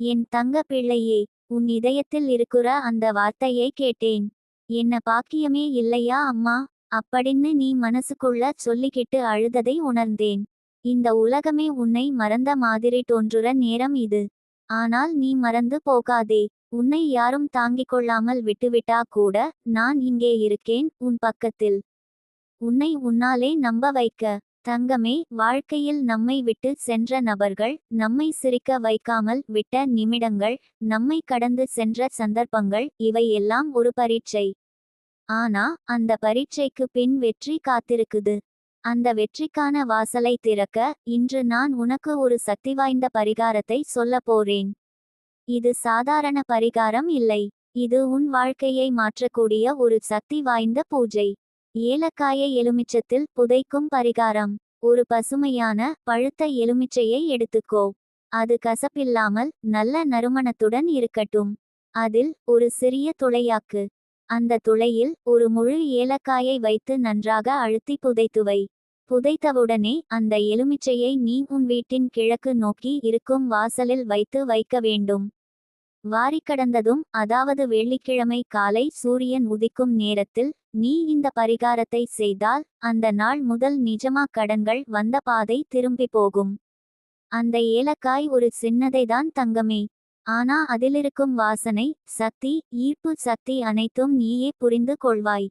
என் தங்க பிள்ளையே உன் இதயத்தில் இருக்கிற அந்த வார்த்தையை கேட்டேன். என்ன பாக்கியமே இல்லையா அம்மா? அப்படின்னு நீ மனசுக்குள்ள சொல்லிக்கிட்டு அழுததை உணர்ந்தேன். இந்த உலகமே உன்னை மறந்த மாதிரி தோன்றுற நேரம் இது. ஆனால் நீ மறந்து போகாதே. உன்னை யாரும் தாங்கிக் கொள்ளாமல் விட்டுவிட்டா கூட நான் இங்கே இருக்கேன் உன் பக்கத்தில். உன்னை உன்னாலே நம்ப வைக்க. தங்கமே வாழ்க்கையில் நம்மை விட்டு சென்ற நபர்கள் நம்மை சிரிக்க வைக்காமல் விட்ட நிமிடங்கள் நம்மை கடந்து சென்ற சந்தர்ப்பங்கள் இவை எல்லாம் ஒரு பரீட்சை. ஆனா அந்த பரீட்சைக்கு பின் வெற்றி காத்திருக்குது. அந்த வெற்றிக்கான வாசலை திறக்க இன்று நான் உனக்கு ஒரு சக்தி வாய்ந்த பரிகாரத்தை சொல்ல போறேன். இது சாதாரண பரிகாரம் இல்லை. இது உன் வாழ்க்கையை மாற்றக்கூடிய ஒரு சக்தி வாய்ந்த பூஜை. ஏலக்காயை எலுமிச்சத்தில் புதைக்கும் பரிகாரம். ஒரு பசுமையான பழுத்த எலுமிச்சையை எடுத்துக்கோ. அது கசப்பில்லாமல் நல்ல நறுமணத்துடன் இருக்கட்டும். அதில் ஒரு சிறிய துளையாக்கு. அந்த துளையில் ஒரு முழு ஏலக்காயை வைத்து நன்றாக அழுத்தி புதைத்துவை புதைத்தவுடனே அந்த எலுமிச்சையை நீ உன் வீட்டின் கிழக்கு நோக்கி இருக்கும் வாசலில் வைத்து வைக்க வேண்டும். வாரி கடந்ததும் அதாவது வெள்ளிக்கிழமை காலை சூரியன் உதிக்கும் நேரத்தில் நீ இந்த பரிகாரத்தை செய்தால் அந்த நாள் முதல் நிஜமா கடன்கள் வந்த பாதை திரும்பி போகும். அந்த ஏலக்காய் ஒரு சின்னதைதான் தங்கமே. ஆனா அதிலிருக்கும் வாசனை சக்தி ஈர்ப்பு சக்தி அனைத்தும் நீயே புரிந்து கொள்வாய்.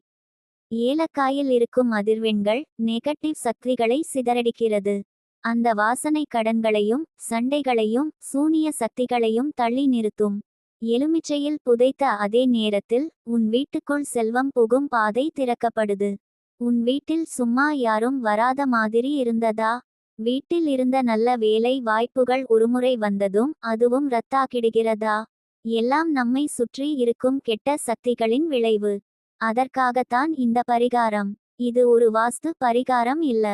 ஏலக்காயில் இருக்கும் அதிர்வெண்கள் நெகட்டிவ் சக்திகளை சிதறடிக்கிறது. அந்த வாசனை கடன்களையும் சண்டைகளையும் சூனிய சக்திகளையும் தள்ளி நிறுத்தும். எலுமிச்சையில் புதைத்த அதே நேரத்தில் உன் வீட்டுக்குள் செல்வம் புகும் பாதை திறக்கப்படுது. உன் வீட்டில் சும்மா யாரும் வராத மாதிரி இருந்ததா? வீட்டில் இருந்த நல்ல வேலை வாய்ப்புகள் ஒருமுறை வந்ததும் அதுவும் ரத்தாக்கிடுகிறதா எல்லாம் நம்மை சுற்றி இருக்கும் கெட்ட சக்திகளின் விளைவு. அதற்காகத்தான் இந்த பரிகாரம். இது ஒரு வாஸ்து பரிகாரம் இல்ல.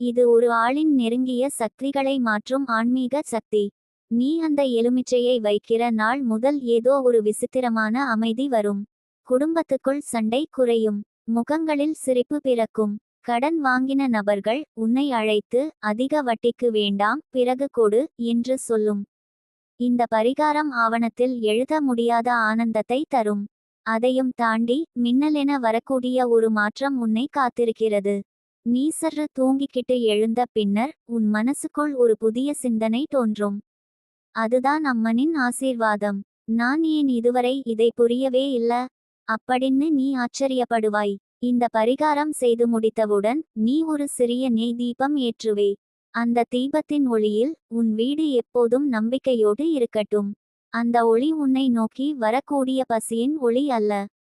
இது ஒரு ஆளின் நெருங்கிய சக்திகளை மாற்றும் ஆன்மீக சக்தி. நீ அந்த எலுமிச்சையை வைக்கிற நாள் முதல் ஏதோ ஒரு விசித்திரமான அமைதி வரும். குடும்பத்துக்குள் சண்டை குறையும். முகங்களில் சிரிப்பு பிறக்கும். கடன் வாங்கின நபர்கள் உன்னை அழைத்து அதிக வட்டிக்கு வேண்டாம் பிறகு கொடு என்று சொல்லும். இந்த பரிகாரம் ஆவணத்தில் எழுத முடியாத ஆனந்தத்தை தரும். அதையும் தாண்டி மின்னலென வரக்கூடிய ஒரு மாற்றம் உன்னை காத்திருக்கிறது. நீ சற்று தூங்கிக்கிட்டு எழுந்த பின்னர் உன் மனசுக்குள் ஒரு புதிய சிந்தனை தோன்றும். அதுதான் அம்மனின் ஆசீர்வாதம். நான் ஏன் இதுவரை இதை புரியவே இல்ல? அப்படின்னு நீ ஆச்சரியப்படுவாய். இந்த பரிகாரம் செய்து முடித்தவுடன் நீ ஒரு சிறிய நெய் தீபம் ஏற்றுவே. அந்த தீபத்தின் ஒளியில் உன் வீடு எப்போதும் நம்பிக்கையோடு இருக்கட்டும். அந்த ஒளி உன்னை நோக்கி வரக்கூடிய பசியின் ஒளி அல்ல.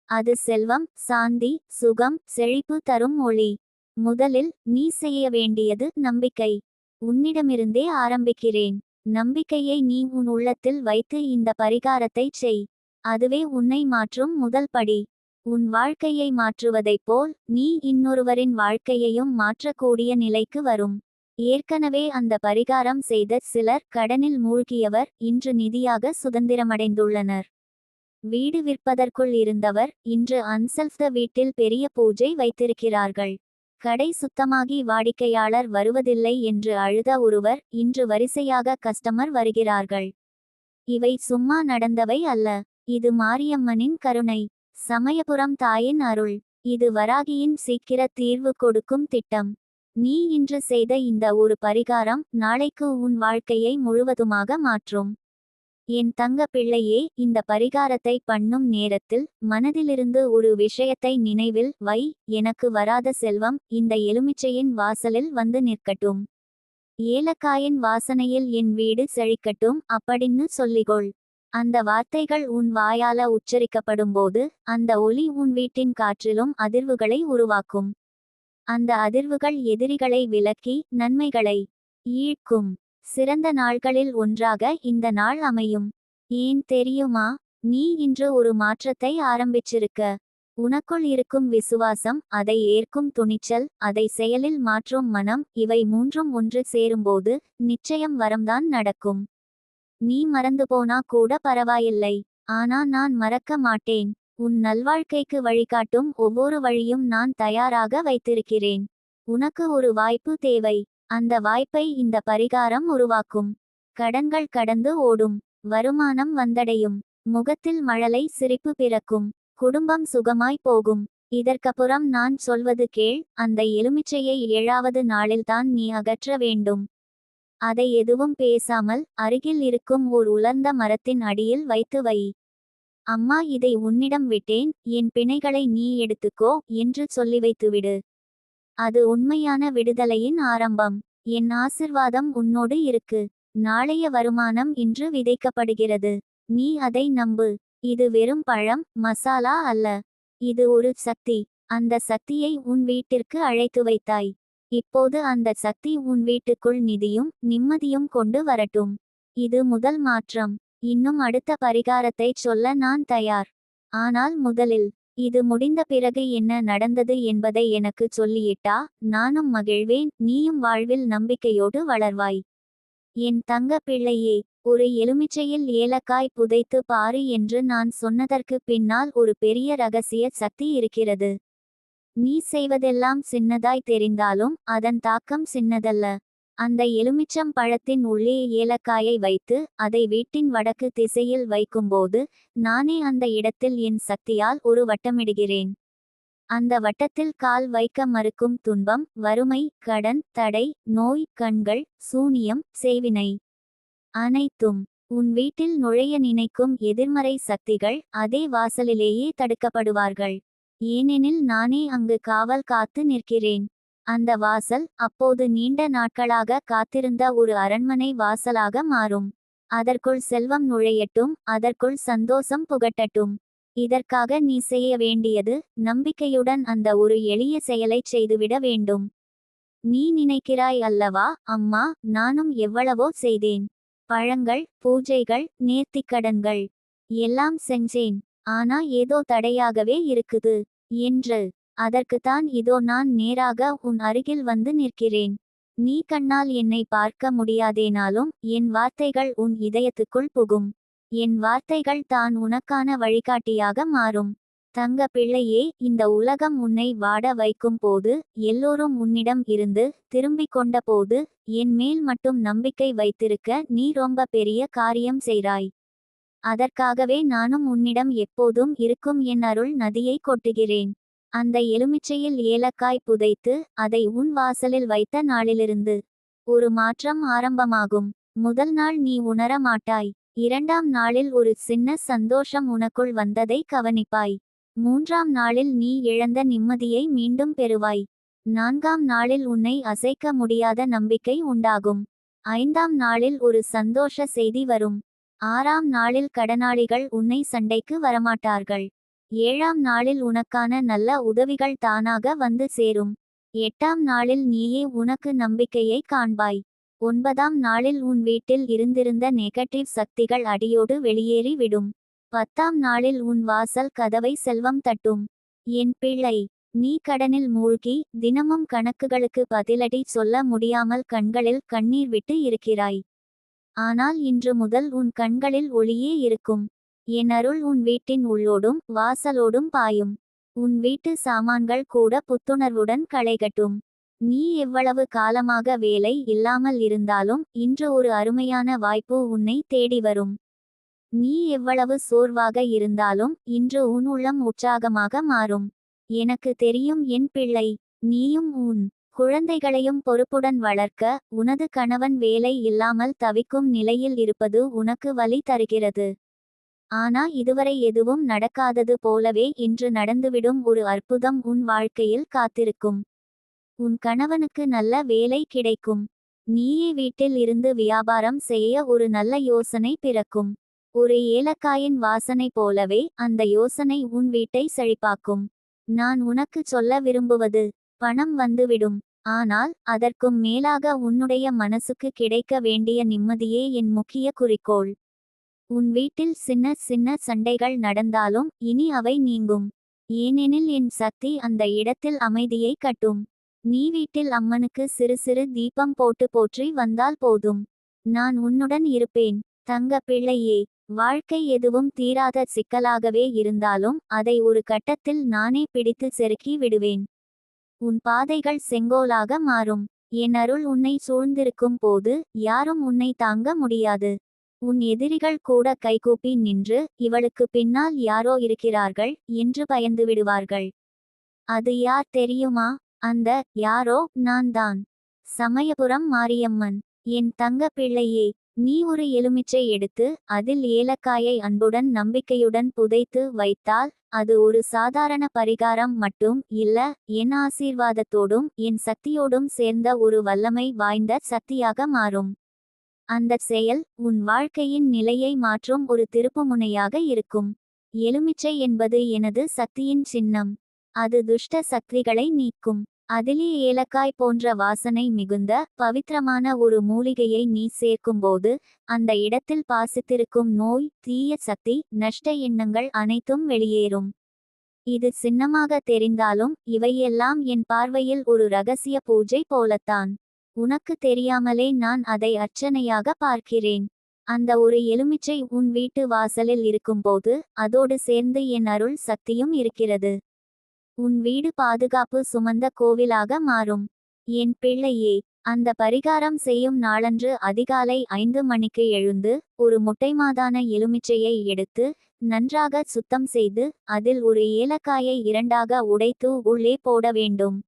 அது செல்வம் சாந்தி சுகம் செழிப்பு தரும் ஒளி. முதலில் நீ செய்ய வேண்டியது நம்பிக்கை. உன்னிடமிருந்தே ஆரம்பிக்கிறேன். நம்பிக்கையை நீ உன் உள்ளத்தில் வைத்து இந்த பரிகாரத்தை செய். அதுவே உன்னை மாற்றும் முதல் படி. உன் வாழ்க்கையை மாற்றுவதைப் போல் நீ இன்னொருவரின் வாழ்க்கையையும் மாற்றக்கூடிய நிலைக்கு வரும். ஏற்கனவே அந்த பரிகாரம் செய்த சிலர் கடனில் மூழ்கியவர் இன்று நிதியாக சுதந்திரமடைந்துள்ளனர். வீடு விற்பதற்குள் இருந்தவர் இன்று அன்செல்ஃப்த வீட்டில் பெரிய பூஜை வைத்திருக்கிறார்கள். கடை சுத்தமாகி வாடிக்கையாளர் வருவதில்லை என்று அழுத ஒருவர் இன்று வரிசையாக கஸ்டமர் வருகிறார்கள். இவை சும்மா நடந்தவை அல்ல. இது மாரியம்மனின் கருணை. சமயபுரம் தாயின் அருள். இது வராகியின் சீக்கிர தீர்வு கொடுக்கும் திட்டம். நீ இன்று செய்த இந்த ஒரு பரிகாரம் நாளைக்கு உன் வாழ்க்கையை முழுவதுமாக மாற்றும். என் தங்க பிள்ளையே இந்த பரிகாரத்தை பண்ணும் நேரத்தில் மனதிலிருந்து ஒரு விஷயத்தை நினைவில் வை எனக்கு வராத செல்வம் இந்த எலுமிச்சையின் வாசலில் வந்து நிற்கட்டும். ஏலக்காயின் வாசனையில் என் வீடு செழிக்கட்டும் அப்படின்னு சொல்லிகொள் அந்த வார்த்தைகள் உன் வாயால உச்சரிக்கப்படும்போது அந்த ஒலி உன் வீட்டின் காற்றிலும் அதிர்வுகளை உருவாக்கும். அந்த அதிர்வுகள் எதிரிகளை விலக்கி நன்மைகளை ஈழ்க்கும் சிறந்த நாள்களில் ஒன்றாக இந்த நாள் அமையும். ஏன் தெரியுமா? நீ இன்று ஒரு மாற்றத்தை ஆரம்பிச்சிருக்க. உனக்குள் இருக்கும் விசுவாசம் அதை ஏற்கும் துணிச்சல் அதை செயலில் மாற்றும் மனம் இவை மூன்றும் ஒன்று சேரும்போது நிச்சயம் வரம்தான் நடக்கும். நீ மறந்து போனா கூட பரவாயில்லை. ஆனா நான் மறக்க மாட்டேன். உன் நல்வாழ்க்கைக்கு வழிகாட்டும் ஒவ்வொரு வழியும் நான் தயாராக வைத்திருக்கிறேன். உனக்கு ஒரு வாய்ப்பு தேவை. அந்த வாய்ப்பை இந்த பரிகாரம் உருவாக்கும். கடன்கள் கடந்து ஓடும். வருமானம் வந்தடையும். முகத்தில் மழலை சிரிப்பு பிறக்கும். குடும்பம் சுகமாய் போகும். இதற்கப்புறம் நான் சொல்வது கேள். அந்த எலுமிச்சையை ஏழாவது நாளில்தான் நீ அகற்ற வேண்டும். அதை எதுவும் பேசாமல் அருகில் இருக்கும் ஓர் உலர்ந்த மரத்தின் அடியில் வைத்து வை. அம்மா இதை உன்னிடம் விட்டேன். என் பிணைகளை நீ எடுத்துக்கோ என்று சொல்லி வைத்துவிடு. அது உண்மையான விடுதலையின் ஆரம்பம். என் ஆசிர்வாதம் உன்னோடு இருக்கு. நாளைய வருமானம் இன்று விதைக்கப்படுகிறது. நீ அதை நம்பு. இது வெறும் பழம் மசாலா அல்ல. இது ஒரு சக்தி. அந்த சக்தியை உன் வீட்டிற்கு அழைத்து வைத்தாய். இப்போது அந்த சக்தி உன் வீட்டுக்குள் நிதியும் நிம்மதியும் கொண்டு வரட்டும். இது முதல் மாற்றம். இன்னும் அடுத்த பரிகாரத்தைச் சொல்ல நான் தயார். ஆனால் முதலில் இது முடிந்த பிறகு என்ன நடந்தது என்பதை எனக்கு சொல்லியிட்டா நானும் மகிழ்வேன் நீயும் வாழ்வில் நம்பிக்கையோடு வளர்வாய். என் தங்க பிள்ளையே ஒரு எலுமிச்சையில் ஏலக்காய் புதைத்து பாரு என்று நான் சொன்னதற்கு பின்னால் ஒரு பெரிய ரகசிய சக்தி இருக்கிறது. நீ செய்வதெல்லாம் சின்னதாய் தெரிந்தாலும் அதன் தாக்கம் சின்னதல்ல. அந்த எலுமிச்சம் பழத்தின் உள்ளே ஏலக்காயை வைத்து அதை வீட்டின் வடக்கு திசையில் வைக்கும்போது நானே அந்த இடத்தில் என் சக்தியால் ஒரு வட்டமிடுகிறேன். அந்த வட்டத்தில் கால் வைக்க மறுக்கும் துன்பம் வறுமை கடன் தடை நோய் கண்கள் சூனியம் சேவினை அனைத்தும் உன் வீட்டில் நுழைய நினைக்கும் எதிர்மறை சக்திகள் அதே வாசலிலேயே தடுக்கப்படுவார்கள். ஏனெனில் நானே அங்கு காவல் காத்து நிற்கிறேன். அந்த வாசல் அப்போது நீண்ட நாட்களாக காத்திருந்த ஒரு அரண்மனை வாசலாக மாறும். அதற்குள் செல்வம் நுழையட்டும் அதற்குள் சந்தோஷம் புகட்டட்டும். இதற்காக நீ செய்ய வேண்டியது நம்பிக்கையுடன் அந்த ஒரு எளிய செயலைச் செய்துவிட வேண்டும். நீ நினைக்கிறாய் அல்லவா அம்மா நானும் எவ்வளவோ செய்தேன். பழங்கள் பூஜைகள் நேர்த்திக்கடன்கள். எல்லாம் செஞ்சேன் ஆனா ஏதோ தடையாகவே இருக்குது என்று அதற்குத்தான் இதோ நான் நேராக உன் அருகில் வந்து நிற்கிறேன். நீ கண்ணால் என்னை பார்க்க முடியாதேனாலும் என் வார்த்தைகள் உன் இதயத்துக்குள் புகும். என் வார்த்தைகள் தான் உனக்கான வழிகாட்டியாக மாறும். தங்க பிள்ளையே இந்த உலகம் உன்னை வாட வைக்கும் போது எல்லோரும் உன்னிடம் இருந்து திரும்பிக் கொண்ட போது என் மேல் மட்டும் நம்பிக்கை வைத்திருக்க நீ ரொம்ப பெரிய காரியம் செய்றாய் அதற்காகவே நானும் உன்னிடம் எப்போதும் இருக்கும் என் அருள் நதியை கொட்டுகிறேன். அந்த எலுமிச்சையில் ஏலக்காய் புதைத்து அதை உன் வாசலில் வைத்த நாளிலிருந்து ஒரு மாற்றம் ஆரம்பமாகும். முதல் நாள் நீ உணர மாட்டாய். இரண்டாம் நாளில் ஒரு சின்ன சந்தோஷம் உனக்குள் வந்ததை கவனிப்பாய். மூன்றாம் நாளில் நீ இழந்த நிம்மதியை மீண்டும் பெறுவாய். நான்காம் நாளில் உன்னை அசைக்க முடியாத நம்பிக்கை உண்டாகும். ஐந்தாம் நாளில் ஒரு சந்தோஷ செய்தி வரும். ஆறாம் நாளில் கடனாளிகள் உன்னை சண்டைக்கு வரமாட்டார்கள். ஏழாம் நாளில் உனக்கான நல்ல உதவிகள் தானாக வந்து சேரும். எட்டாம் நாளில் நீயே உனக்கு நம்பிக்கையை காண்பாய். ஒன்பதாம் நாளில் உன் வீட்டில் இருந்திருந்த நெகட்டிவ் சக்திகள் அடியோடு வெளியேறி விடும். பத்தாம் நாளில் உன் வாசல் கதவை செல்வம் தட்டும். என் பிள்ளை நீ கடனில் மூழ்கி தினமும் கணக்குகளுக்கு பதிலடி சொல்ல முடியாமல் கண்களில் கண்ணீர் விட்டு இருக்கிறாய். ஆனால் இன்று முதல் உன் கண்களில் ஒளியே இருக்கும். என் அருள் உன் வீட்டின் உள்ளோடும் வாசலோடும் பாயும். உன் வீட்டு சாமான்கள் கூட புத்துணர்வுடன் களைகட்டும். நீ எவ்வளவு காலமாக வேலை இல்லாமல் இருந்தாலும் இன்று ஒரு அருமையான வாய்ப்பு உன்னை தேடி வரும். நீ எவ்வளவு சோர்வாக இருந்தாலும் இன்று உன் உள்ளம் உற்சாகமாக மாறும். எனக்கு தெரியும் என் பிள்ளை நீயும் உன் குழந்தைகளையும் பொறுப்புடன் வளர்க்க உனது கணவன் வேலை இல்லாமல் தவிக்கும் நிலையில் இருப்பது உனக்கு வலி தருகிறது. ஆனா இதுவரை எதுவும் நடக்காதது போலவே இன்று நடந்துவிடும் ஒரு அற்புதம் உன் வாழ்க்கையில் காத்திருக்கும். உன் கணவனுக்கு நல்ல வேலை கிடைக்கும். நீயே வீட்டில் இருந்து வியாபாரம் செய்ய ஒரு நல்ல யோசனை பிறக்கும். ஒரு ஏலக்காயின் வாசனை போலவே அந்த யோசனை உன் வீட்டை செழிப்பாக்கும். நான் உனக்கு சொல்ல விரும்புவது பணம் வந்துவிடும். ஆனால் அதற்கும் மேலாக உன்னுடைய மனசுக்கு கிடைக்க வேண்டிய நிம்மதியே என் முக்கிய குறிக்கோள். உன் வீட்டில் சின்ன சின்ன சண்டைகள் நடந்தாலும் இனி அவை நீங்கும். ஏனெனில் என் சக்தி அந்த இடத்தில் அமைதியை கட்டும். நீ வீட்டில் அம்மனுக்கு சிறு சிறு தீபம் போட்டு போற்றி வந்தால் போதும். நான் உன்னுடன் இருப்பேன். தங்க பிள்ளையே வாழ்க்கை எதுவும் தீராத சிக்கலாகவே இருந்தாலும் அதை ஒரு கட்டத்தில் நானே பிடித்து செருக்கி விடுவேன். உன் பாதைகள் செங்கோலாக மாறும். என் அருள் உன்னை சூழ்ந்திருக்கும் போது யாரும் உன்னை தாங்க முடியாது. உன் எதிரிகள் கூட கைகூப்பி நின்று இவளுக்கு பின்னால் யாரோ இருக்கிறார்கள் என்று பயந்து விடுவார்கள். அது யார் தெரியுமா? அந்த யாரோ நான் தான் சமயபுரம் மாரியம்மன். என் தங்க பிள்ளையே நீ ஒரு எலுமிச்சை எடுத்து அதில் ஏலக்காயை அன்புடன் நம்பிக்கையுடன் புதைத்து வைத்தால் அது ஒரு சாதாரண பரிகாரம் மட்டும் இல்ல என் ஆசீர்வாதத்தோடும் என் சக்தியோடும் சேர்ந்த ஒரு வல்லமை வாய்ந்த சக்தியாக மாறும். அந்த செயல் உன் வாழ்க்கையின் நிலையை மாற்றும் ஒரு திருப்புமுனையாக இருக்கும். எலுமிச்சை என்பது எனது சக்தியின் சின்னம். அது துஷ்ட சக்திகளை நீக்கும். அதிலே ஏலக்காய் போன்ற வாசனை மிகுந்த பவித்திரமான ஒரு மூலிகையை நீ சேர்க்கும்போது அந்த இடத்தில் பாசித்திருக்கும் நோய் தீய சக்தி நஷ்ட எண்ணங்கள் அனைத்தும் வெளியேறும். இது சின்னமாக தெரிந்தாலும் இவையெல்லாம் என் பார்வையில் ஒரு ரகசிய பூஜை போலத்தான். உனக்கு தெரியாமலே நான் அதை அர்ச்சனையாக பார்க்கிறேன். அந்த ஒரு எலுமிச்சை உன் வீட்டு வாசலில் இருக்கும்போது அதோடு சேர்ந்து என் அருள் சக்தியும் இருக்கிறது. உன் வீடு பாதுகாப்பு சுமந்த கோவிலாக மாறும். என் பிள்ளையே அந்த பரிகாரம் செய்யும் நாளன்று அதிகாலை ஐந்து மணிக்கு எழுந்து ஒரு முட்டைமாதான எலுமிச்சையை எடுத்து நன்றாக சுத்தம் செய்து அதில் ஒரு ஏலக்காயை இரண்டாக உடைத்து உள்ளே போட வேண்டும்.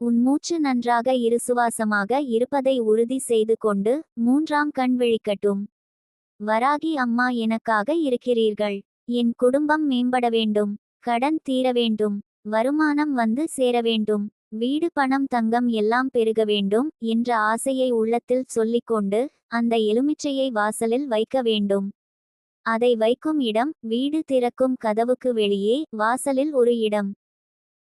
உன் மூச்சு நன்றாக இருசுவாசமாக இருப்பதை உறுதி செய்து கொண்டு மூன்றாம் கண் விழிக்கட்டும். வராகி அம்மா எனக்காக இருக்கிறீர்கள். என் குடும்பம் மேம்பட வேண்டும். கடன் தீர வேண்டும். வருமானம் வந்து சேர வேண்டும். வீடு பணம் தங்கம் எல்லாம் பெருக வேண்டும் என்ற ஆசையை உள்ளத்தில் சொல்லிக்கொண்டு அந்த எலுமிச்சையை வாசலில் வைக்க வேண்டும். அதை வைக்கும் இடம் வீடு திறக்கும் கதவுக்கு வெளியே வாசலில் ஒரு இடம்.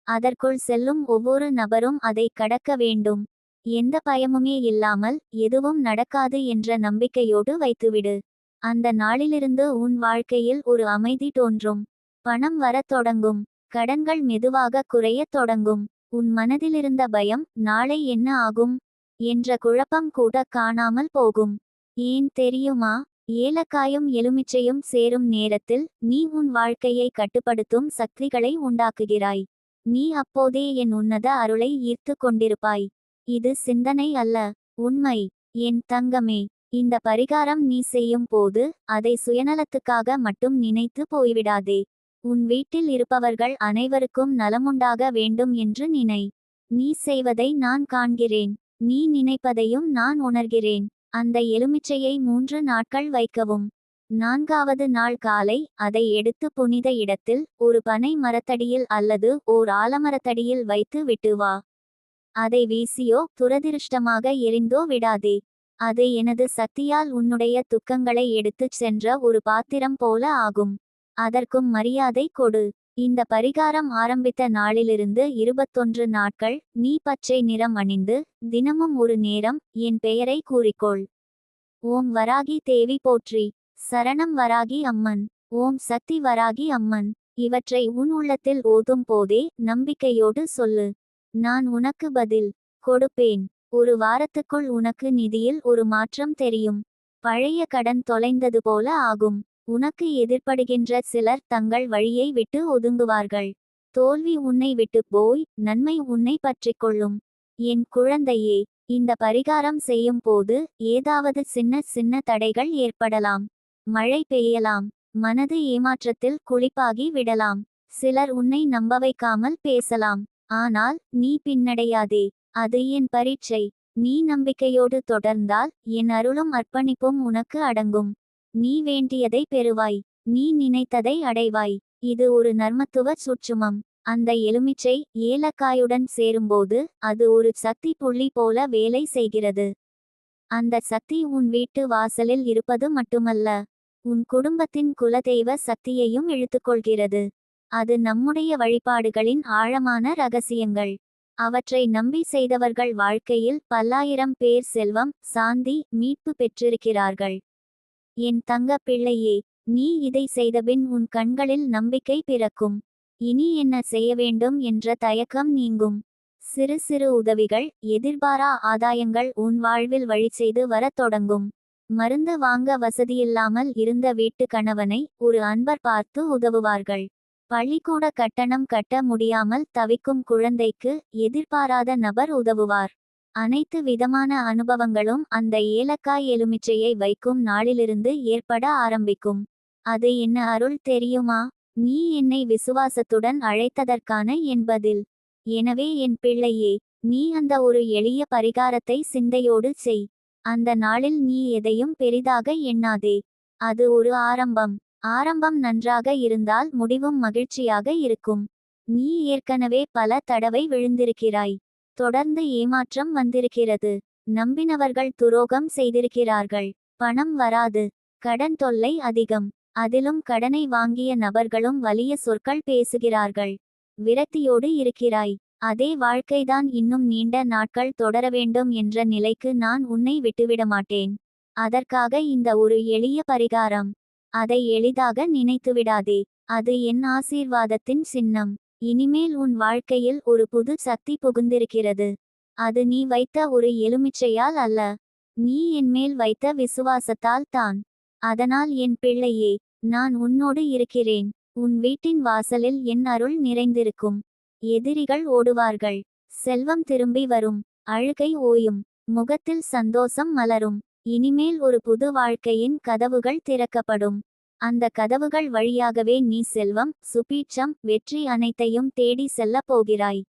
அதற்குள் செல்லும் ஒவ்வொரு நபரும் அதை கடக்க வேண்டும். எந்த பயமுமே இல்லாமல் எதுவும் நடக்காது என்ற நம்பிக்கையோடு வைத்துவிடு. அந்த நாளிலிருந்து உன் வாழ்க்கையில் ஒரு அமைதி தோன்றும். பணம் வரத் தொடங்கும். கடன்கள் மெதுவாக குறையத் தொடங்கும். உன் மனதிலிருந்த பயம் நாளை என்ன ஆகும்? என்ற குழப்பம் கூட காணாமல் போகும். ஏன் தெரியுமா? ஏலக்காயும் எலுமிச்சையும் சேரும் நேரத்தில் நீ உன் வாழ்க்கையை கட்டுப்படுத்தும் சக்திகளை உண்டாக்குகிறாய். நீ அப்போதே என் உன்னத அருளை ஈர்த்து கொண்டிருப்பாய். இது சிந்தனை அல்ல உண்மை. என் தங்கமே இந்த பரிகாரம் நீ செய்யும் போது அதை சுயநலத்துக்காக மட்டும் நினைத்து போய்விடாதே. உன் வீட்டில் இருப்பவர்கள் அனைவருக்கும் நலமுண்டாக வேண்டும் என்று நினை. நீ செய்வதை நான் காண்கிறேன். நீ நினைப்பதையும் நான் உணர்கிறேன். அந்த எலுமிச்சையை மூன்று நாட்கள் வைக்கவும். நான்காவது நாள் காலை அதை எடுத்து புனித இடத்தில் ஒரு பனை மரத்தடியில் அல்லது ஓர் ஆலமரத்தடியில் வைத்து விட்டு வா. அதை வீசியோ துரதிருஷ்டமாக எரிந்தோ விடாதே. அது எனது சக்தியால் உன்னுடைய துக்கங்களை எடுத்துச் சென்ற ஒரு பாத்திரம் போல ஆகும். அதற்கும் மரியாதை கொடு. இந்த பரிகாரம் ஆரம்பித்த நாளிலிருந்து இருபத்தொன்று நாட்கள் நீ பச்சை நிறம் அணிந்து தினமும் ஒரு நேரம் என் பெயரை கூறிக்கொள். ஓம் வராகி தேவி போற்றி. சரணம் வராகி அம்மன். ஓம் சக்தி வராகி அம்மன். இவற்றை உன் உள்ளத்தில் ஓதும் போதே நம்பிக்கையோடு சொல்லு. நான் உனக்கு பதில் கொடுப்பேன். ஒரு வாரத்துக்குள் உனக்கு நிதியில் ஒரு மாற்றம் தெரியும். பழைய கடன் தொலைந்தது போல ஆகும். உனக்கு எதிர்ப்படுகின்ற சிலர் தங்கள் வழியை விட்டு ஒதுங்குவார்கள். தோல்வி உன்னை விட்டு போய் நன்மை உன்னை பற்றிக் கொள்ளும். என் குழந்தையே இந்த பரிகாரம் செய்யும் போது ஏதாவது சின்ன சின்ன தடைகள் ஏற்படலாம். மழை பெய்யலாம். மனது ஏமாற்றத்தில் குளிப்பாகி விடலாம். சிலர் உன்னை நம்ப வைக்காமல் பேசலாம். ஆனால் நீ பின்னடையாதே. அது என் பரீட்சை. நீ நம்பிக்கையோடு தொடர்ந்தால் என் அருளும் அர்ப்பணிப்பும் உனக்கு அடங்கும். நீ வேண்டியதை பெறுவாய். நீ நினைத்ததை அடைவாய். இது ஒரு நர்மத்துவ சுற்றுமம் அந்த எலுமிச்சை ஏலக்காயுடன் சேரும்போது அது ஒரு சக்தி புள்ளி போல வேலை செய்கிறது. அந்த சக்தி உன் வீட்டு வாசலில் இருப்பது மட்டுமல்ல. உன் குடும்பத்தின் குலதெய்வ சக்தியையும் இழுத்துக்கொள்கிறது. அது நம்முடைய வழிபாடுகளின் ஆழமான ரகசியங்கள். அவற்றை நம்பி செய்தவர்கள் வாழ்க்கையில் பல்லாயிரம் பேர் செல்வம் சாந்தி மீட்பு பெற்றிருக்கிறார்கள். என் தங்க பிள்ளையே நீ இதை செய்தபின் உன் கண்களில் நம்பிக்கை பிறக்கும். இனி என்ன செய்ய வேண்டும் என்ற தயக்கம் நீங்கும். சிறு சிறு உதவிகள் எதிர்பாரா ஆதாயங்கள் உன் வாழ்வில் வழி செய்து வரத் தொடங்கும். மருந்து வாங்க வசதியில்லாமல் இருந்த வீட்டு கணவனை ஒரு அன்பர் பார்த்து உதவுவார்கள். பள்ளிக்கூட கட்டணம் கட்ட முடியாமல் தவிக்கும் குழந்தைக்கு எதிர்பாராத நபர் உதவுவார். அனைத்து விதமான அனுபவங்களும் அந்த ஏலக்காய் எலுமிச்சையை வைக்கும் நாளிலிருந்து ஏற்பட ஆரம்பிக்கும். அது என்ன அருள் தெரியுமா? நீ என்னை விசுவாசத்துடன் அழைத்ததற்கான என்பதில் எனவே என் பிள்ளையே நீ அந்த ஒரு எளிய பரிகாரத்தை சிந்தையோடு செய். அந்த நாளில் நீ எதையும் பெரிதாக எண்ணாதே. அது ஒரு ஆரம்பம். ஆரம்பம் நன்றாக இருந்தால் முடிவும் மகிழ்ச்சியாக இருக்கும். நீ ஏற்கனவே பல தடவை விழுந்திருக்கிறாய். தொடர்ந்து ஏமாற்றம் வந்திருக்கிறது. நம்பினவர்கள் துரோகம் செய்திருக்கிறார்கள். பணம் வராது. கடன் தொல்லை அதிகம். அதிலும் கடனை வாங்கிய நபர்களும் வலிய சொற்கள் பேசுகிறார்கள். விரக்தியோடு இருக்கிறாய். அதே வாழ்க்கைதான் இன்னும் நீண்ட நாட்கள் தொடர வேண்டும் என்ற நிலைக்கு நான் உன்னை விட்டுவிட மாட்டேன் அதற்காக இந்த ஒரு எளிய பரிகாரம். அதை எளிதாக நினைத்துவிடாதே அது என் ஆசீர்வாதத்தின் சின்னம். இனிமேல் உன் வாழ்க்கையில் ஒரு புது சக்தி புகுந்திருக்கிறது. அது நீ வைத்த ஒரு எலுமிச்சையால் அல்ல. நீ என்மேல் வைத்த விசுவாசத்தால் தான். அதனால் என் பிள்ளையே நான் உன்னோடு இருக்கிறேன். உன் வீட்டின் வாசலில் என் அருள் நிறைந்திருக்கும். எதிரிகள் ஓடுவார்கள். செல்வம் திரும்பி வரும். அழுகை ஓயும். முகத்தில் சந்தோஷம் மலரும். இனிமேல் ஒரு புது வாழ்க்கையின் கதவுகள் திறக்கப்படும். அந்த கதவுகள் வழியாகவே நீ செல்வம் சுபீட்சம் வெற்றி அனைத்தையும் தேடி செல்லப் போகிறாய்.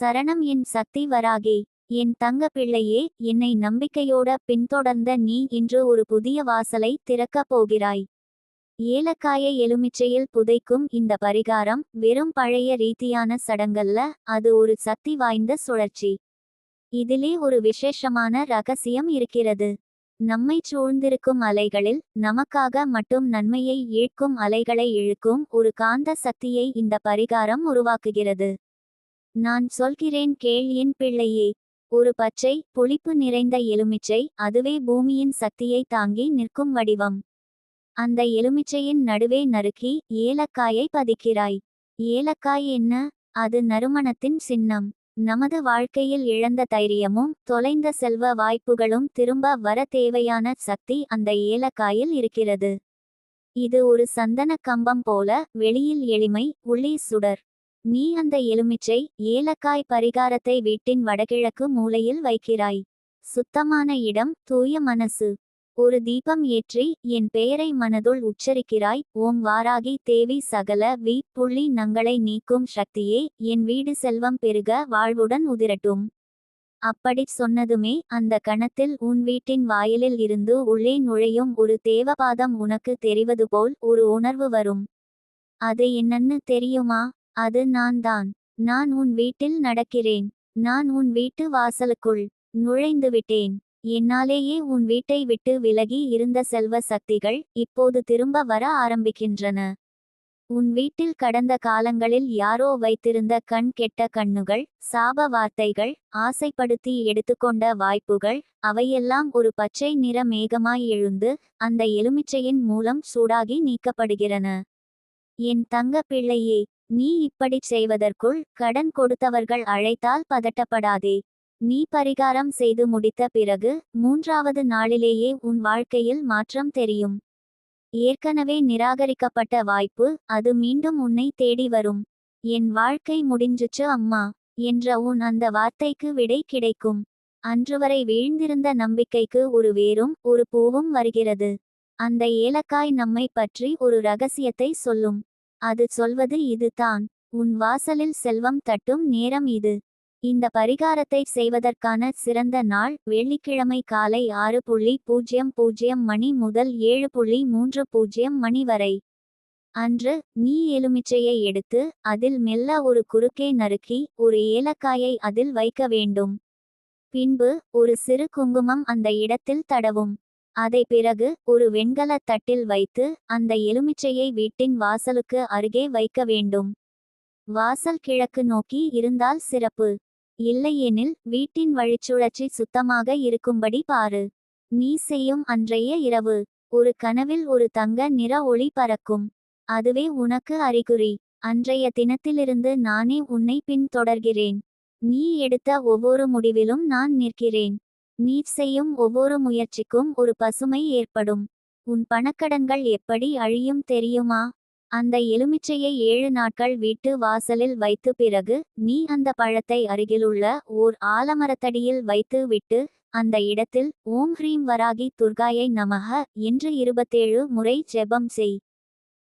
சரணம் என் சக்தி வராகே. என் தங்க பிள்ளையே என்னை நம்பிக்கையோட பின்தொடர்ந்த நீ இன்று ஒரு புதிய வாசலை திறக்கப் போகிறாய். ஏலக்காயை எலுமிச்சையில் புதைக்கும் இந்த பரிகாரம் வெறும் பழைய ரீதியான சடங்கல்ல அது ஒரு சக்தி வாய்ந்த சுழற்சி. இதிலே ஒரு விசேஷமான ரகசியம் இருக்கிறது. நம்மை சூழ்ந்திருக்கும் அலைகளில் நமக்காக மட்டும் நன்மையை ஈழ்க்கும் அலைகளை இழுக்கும் ஒரு காந்த சக்தியை இந்த பரிகாரம் உருவாக்குகிறது. நான் சொல்கிறேன் கேள் என் பிள்ளையே. ஒரு பச்சை புளிப்பு நிறைந்த எலுமிச்சை அதுவே பூமியின் சக்தியை தாங்கி நிற்கும் வடிவம். அந்த எலுமிச்சையின் நடுவே நறுக்கி ஏலக்காயை பதிக்கிறாய். ஏலக்காய் என்ன? அது நறுமணத்தின் சின்னம். நமது வாழ்க்கையில் இழந்த தைரியமும் தொலைந்த செல்வ வாய்ப்புகளும் திரும்ப வர தேவையான சக்தி அந்த ஏலக்காயில் இருக்கிறது. இது ஒரு சந்தன கம்பம் போல வெளியில் எளிமை உள்ளே சுடர். நீ அந்த எலுமிச்சை ஏலக்காய் பரிகாரத்தை வீட்டின் வடகிழக்கு மூலையில் வைக்கிறாய். சுத்தமான இடம் தூய மனசு. ஒரு தீபம் ஏற்றி என் பெயரை மனதுள் உச்சரிக்கிறாய். ஓம் வாராகி தேவி சகல வி புள்ளி நங்களை நீக்கும் சக்தியே என் வீடு செல்வம் பெருக வாழ்வுடன் உதிரட்டும். அப்படி சொன்னதுமே அந்த கணத்தில் உன் வீட்டின் வாயிலில் இருந்து உள்ளே நுழையும் ஒரு தேவபாதம் உனக்கு தெரிவது போல் ஒரு உணர்வு வரும். அது என்னன்னு தெரியுமா? அது நான் தான். நான் உன் வீட்டில் நடக்கிறேன். நான் உன் வீட்டு வாசலுக்குள் நுழைந்து விட்டேன். என்னாலேயே உன் வீட்டை விட்டு விலகி இருந்த செல்வ சக்திகள் இப்போது திரும்ப வர ஆரம்பிக்கின்றன. உன் வீட்டில் கடந்த காலங்களில் யாரோ வைத்திருந்த கண் கெட்ட கண்ணுகள் சாப வார்த்தைகள் ஆசைப்படுத்தி எடுத்துக்கொண்ட வாய்ப்புகள் அவையெல்லாம் ஒரு பச்சை நிற மேகமாய் எழுந்து அந்த எலுமிச்சையின் மூலம் சூடாகி நீக்கப்படுகிறன. என் தங்க பிள்ளையே நீ இப்படிச் செய்வதற்குள் கடன் கொடுத்தவர்கள் அழைத்தால் பதட்டப்படாதே. நீ பரிகாரம் செய்து முடித்த பிறகு மூன்றாவது நாளிலேயே உன் வாழ்க்கையில் மாற்றம் தெரியும். ஏற்கனவே நிராகரிக்கப்பட்ட வாய்ப்பு அது மீண்டும் உன்னை தேடி வரும். என் வாழ்க்கை முடிஞ்சுச்சு அம்மா என்ற உன் அந்த வார்த்தைக்கு விடை கிடைக்கும். அன்றுவரை வீழ்ந்திருந்த நம்பிக்கைக்கு ஒரு வேரும் ஒரு பூவும் வருகிறது. அந்த ஏலக்காய் நம்மை பற்றி ஒரு ரகசியத்தை சொல்லும். அது சொல்வது இதுதான். உன் வாசலில் செல்வம் தட்டும் நேரம் இது. இந்த பரிகாரத்தை செய்வதற்கான சிறந்த நாள் வெள்ளிக்கிழமை காலை ஆறு புள்ளி பூஜ்ஜியம் பூஜ்ஜியம் மணி முதல் ஏழு புள்ளி மூன்று பூஜ்ஜியம் மணி வரை. அன்று நீ எலுமிச்சையை எடுத்து அதில் மெல்ல ஒரு குறுக்கே நறுக்கி ஒரு ஏலக்காயை அதில் வைக்க வேண்டும். பின்பு ஒரு சிறு குங்குமம் அந்த இடத்தில் தடவும். அதை பிறகு ஒரு வெண்கல தட்டில் வைத்து அந்த எலுமிச்சையை வீட்டின் வாசலுக்கு அருகே வைக்க வேண்டும். வாசல் கிழக்கு நோக்கி இருந்தால் சிறப்பு. இல்லையெனில் வீட்டின் வழிச்சுழற்சி சுத்தமாக இருக்கும்படி பாரு. நீ செய்யும் அன்றைய இரவு. ஒரு கனவில் ஒரு தங்க நிற ஒளி பறக்கும். அதுவே உனக்கு அறிகுறி. அன்றைய தினத்திலிருந்து நானே உன்னை பின்தொடர்கிறேன். நீ எடுத்த ஒவ்வொரு முடிவிலும் நான் நிற்கிறேன். நீ செய்யும் ஒவ்வொரு முயற்சிக்கும் ஒரு பசுமை ஏற்படும். உன் பணக்கடன்கள் எப்படி அழியும் தெரியுமா? அந்த எலுமிச்சையை ஏழு நாட்கள் வீட்டு வாசலில் வைத்து பிறகு நீ அந்த பழத்தை அருகிலுள்ள ஓர் ஆலமரத்தடியில் வைத்து விட்டு அந்த இடத்தில் ஓம் ஹ்ரீம் வராகி துர்காயை நமக என்று இருபத்தேழு முறை ஜெபம் செய்.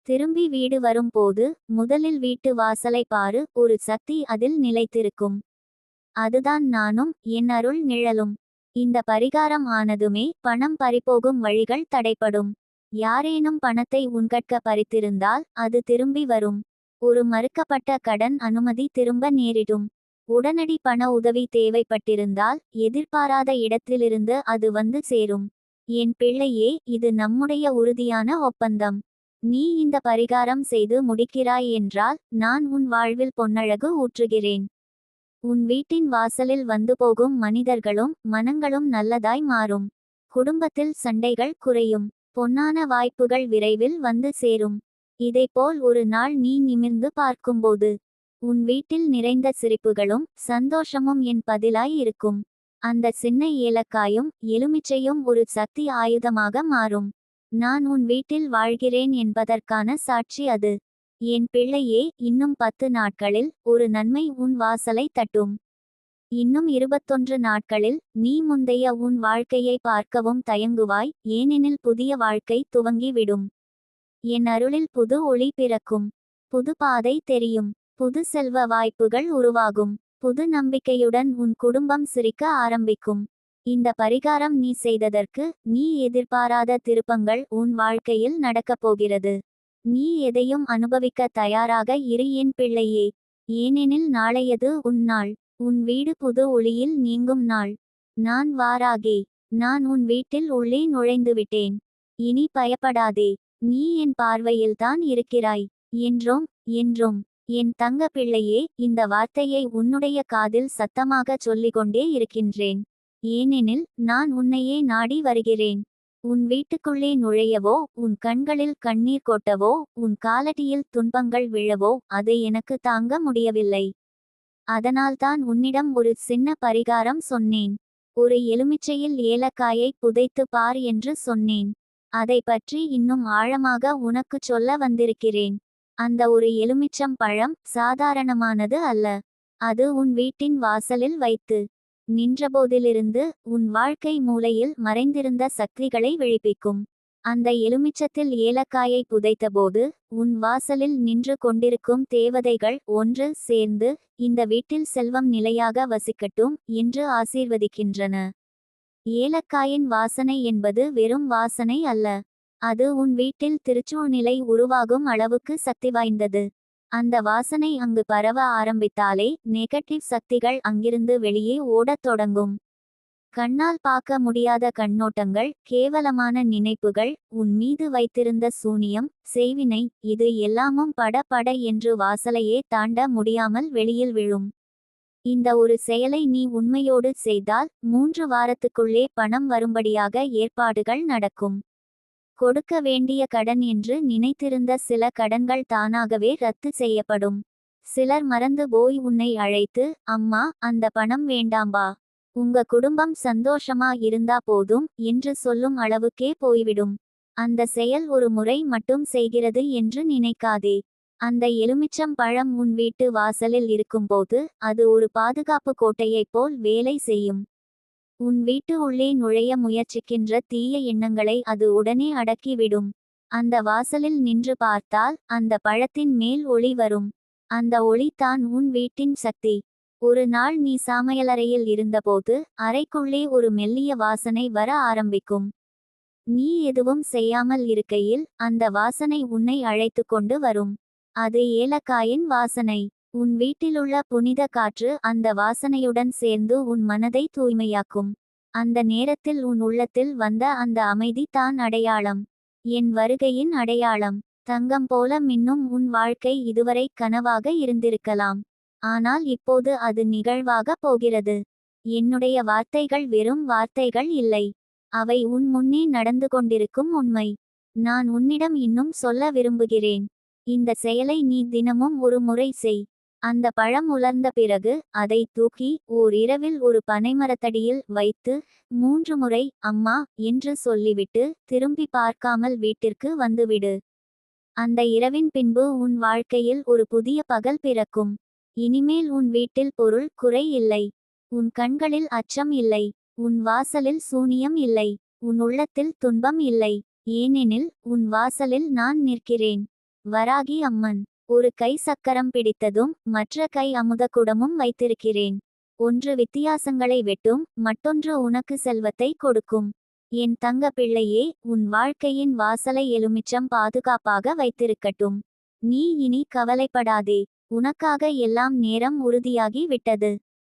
திரும்பி வீடு வரும்போது முதலில் வீட்டு வாசலை பாரு ஒரு சக்தி அதில் நிலைத்திருக்கும். அதுதான் நானும் என் அருள் நிழலும். இந்த பரிகாரம் ஆனதுமே பணம் பறிபோகும் வழிகள் தடைப்படும் யாரேனும் பணத்தை உன்கட்க பறித்திருந்தால் அது திரும்பி வரும். ஒரு மறுக்கப்பட்ட கடன் அனுமதி திரும்ப நேரிடும். உடனடி பண உதவி தேவைப்பட்டிருந்தால் எதிர்பாராத இடத்திலிருந்து அது வந்து சேரும். என் பிள்ளையே இது நம்முடைய உறுதியான ஒப்பந்தம். நீ இந்த பரிகாரம் செய்து முடிக்கிறாய் என்றால் நான் உன் வாழ்வில் பொன்னழகு ஊற்றுகிறேன். உன் வீட்டின் வாசலில் வந்து போகும் மனிதர்களும் மனங்களும் நல்லதாய் மாறும். குடும்பத்தில் சண்டைகள் குறையும். பொன்னான வாய்ப்புகள் விரைவில் வந்து சேரும். இதைப்போல் ஒரு நாள் நீ நிமிர்ந்து பார்க்கும்போது உன் வீட்டில் நிறைந்த சிரிப்புகளும் சந்தோஷமும் என் பதிலாய் இருக்கும். அந்த சின்ன ஏலக்காயும் எலுமிச்சையும் ஒரு சக்தி ஆயுதமாக மாறும். நான் உன் வீட்டில் வாழ்கிறேன் என்பதற்கான சாட்சி அது. என் பிள்ளையே இன்னும் பத்து நாட்களில் ஒரு நன்மை உன் வாசலை தட்டும். இன்னும் இருபத்தொன்று நாட்களில் நீ முந்தைய உன் வாழ்க்கையை பார்க்கவும் தயங்குவாய் ஏனெனில் புதிய வாழ்க்கை துவங்கிவிடும். என் அருளில் புது ஒளி பிறக்கும். புது பாதை தெரியும். புது செல்வ வாய்ப்புகள் உருவாகும். புது நம்பிக்கையுடன் உன் குடும்பம் சிரிக்க ஆரம்பிக்கும். இந்த பரிகாரம் நீ செய்ததற்கு நீ எதிர்பாராத திருப்பங்கள் உன் வாழ்க்கையில் நடக்கப் போகிறது. நீ எதையும் அனுபவிக்க தயாராக இரு என் பிள்ளையே. ஏனெனில் நாளையது உன் நாள். உன் வீடு புது ஒளியில் நீங்கும் நாள். நான் வாராகே. நான் உன் வீட்டில் உள்ளே நுழைந்து விட்டேன் இனி பயப்படாதே. நீ என் பார்வையில்தான் இருக்கிறாய். என்றும் என்றும். என் தங்க பிள்ளையே இந்த வார்த்தையை உன்னுடைய காதில் சத்தமாகச் சொல்லிக்கொண்டே இருக்கின்றேன். ஏனெனில் நான் உன்னையே நாடி வருகிறேன். உன் வீட்டுக்குள்ளே நுழையவோ உன் கண்களில் கண்ணீர் கொட்டவோ உன் காலடியில் துன்பங்கள் விழவோ அதை எனக்கு தாங்க முடியவில்லை. அதனால்தான் உன்னிடம் ஒரு சின்ன பரிகாரம் சொன்னேன். ஒரு எலுமிச்சையில் ஏலக்காயை புதைத்து பார் என்று சொன்னேன். அதை பற்றி இன்னும் ஆழமாக உனக்குச் சொல்ல வந்திருக்கிறேன். அந்த ஒரு எலுமிச்சம் பழம் சாதாரணமானது அல்ல. அது உன் வீட்டின் வாசலில் வைத்து நின்றபோதிலிருந்து உன் வாழ்க்கை மூலையில் மறைந்திருந்த சக்திகளை விழிப்பிக்கும். அந்த எலுமிச்சத்தில் ஏலக்காயை புதைத்தபோது உன் வாசலில் நின்று கொண்டிருக்கும் தேவதைகள் ஒன்று சேர்ந்து இந்த வீட்டில் செல்வம் நிலையாக வசிக்கட்டும் என்று ஆசீர்வதிக்கின்றன. ஏலக்காயின் வாசனை என்பது வெறும் வாசனை அல்ல. அது உன் வீட்டில் திருச்சூழ்நிலை உருவாகும் அளவுக்கு சக்தி வாய்ந்தது. அந்த வாசனை அங்கு பரவ ஆரம்பித்தாலே நெகட்டிவ் சக்திகள் அங்கிருந்து வெளியே ஓடத் தொடங்கும். கண்ணால் பார்க்க முடியாத கண்ணோட்டங்கள் கேவலமான நினைப்புகள் உன் மீது வைத்திருந்த சூனியம் செய்வினை இது எல்லாமும் பட பட என்று வாசலையே தாண்ட முடியாமல் வெளியில் விழும். இந்த ஒரு செயலை நீ உண்மையோடு செய்தால் மூன்று வாரத்துக்குள்ளே பணம் வரும்படியாக ஏற்பாடுகள் நடக்கும். கொடுக்க வேண்டிய கடன் என்று நினைத்திருந்த சில கடன்கள் தானாகவே ரத்து செய்யப்படும். சிலர் மறந்து போய் உன்னை அழைத்து அம்மா அந்த பணம் வேண்டாம்பா உங்க குடும்பம் சந்தோஷமா இருந்தா போதும் என்று சொல்லும் அளவுக்கே போய்விடும். அந்த செயல் ஒரு முறை மட்டும் செய்கிறது என்று நினைக்காதே. அந்த எலுமிச்சம் பழம் உன் வீட்டு வாசலில் இருக்கும்போது அது ஒரு பாதுகாப்பு கோட்டையைப் போல் வேலை செய்யும். உன் வீட்டு உள்ளே நுழைய முயற்சிக்கின்ற தீய எண்ணங்களை அது உடனே அடக்கிவிடும். அந்த வாசலில் நின்று பார்த்தால் அந்த பழத்தின் மேல் ஒளி வரும். அந்த ஒளி தான் உன் வீட்டின் சக்தி. ஒரு நாள் நீ சாமையலறையில் இருந்தபோது அறைக்குள்ளே ஒரு மெல்லிய வாசனை வர ஆரம்பிக்கும். நீ எதுவும் செய்யாமல் இருக்கையில் அந்த வாசனை உன்னை அழைத்து கொண்டு வரும். அது ஏலக்காயின் வாசனை. உன் வீட்டிலுள்ள புனித காற்று அந்த வாசனையுடன் சேர்ந்து உன் மனதை தூய்மையாக்கும். அந்த நேரத்தில் உன் உள்ளத்தில் வந்த அந்த அமைதி தான் அடையாளம். என் வருகையின் அடையாளம். தங்கம் போல மின்னும் உன் வாழ்க்கை இதுவரை கனவாக இருந்திருக்கலாம். ஆனால் இப்போது அது நிகழ்வாக போகிறது. என்னுடைய வார்த்தைகள் வெறும் வார்த்தைகள் இல்லை. அவை உன் முன்னே நடந்து கொண்டிருக்கும் உண்மை. நான் உன்னிடம் இன்னும் சொல்ல விரும்புகிறேன். இந்த செயலை நீ தினமும் ஒரு முறை செய். அந்த பழம் உலர்ந்த பிறகு அதை தூக்கி ஓர் இரவில் ஒரு பனைமரத்தடியில் வைத்து மூன்று முறை அம்மா என்று சொல்லிவிட்டு திரும்பி பார்க்காமல் வீட்டிற்கு வந்துவிடு. அந்த இரவின் பின்பு உன் வாழ்க்கையில் ஒரு புதிய பகல் பிறக்கும். இனிமேல் உன் வீட்டில் பொருள் குறை இல்லை. உன் கண்களில் அச்சம் இல்லை. உன் வாசலில் சூனியம் இல்லை. உன் உள்ளத்தில் துன்பம் இல்லை. ஏனெனில் உன் வாசலில் நான் நிற்கிறேன். வராகி அம்மன் ஒரு கை சக்கரம் பிடித்ததும் மற்ற கை அமுதக்குடமும் வைத்திருக்கிறேன். ஒன்று வித்தியாசங்களை வெட்டும் மற்றொன்று உனக்கு செல்வத்தை கொடுக்கும். என் தங்க பிள்ளையே உன் வாழ்க்கையின் வாசலை எலுமிச்சம் பாதுகாப்பாக வைத்திருக்கட்டும். நீ இனி கவலைப்படாதே. உனக்காக எல்லாம் நேரம் உறுதியாகி விட்டது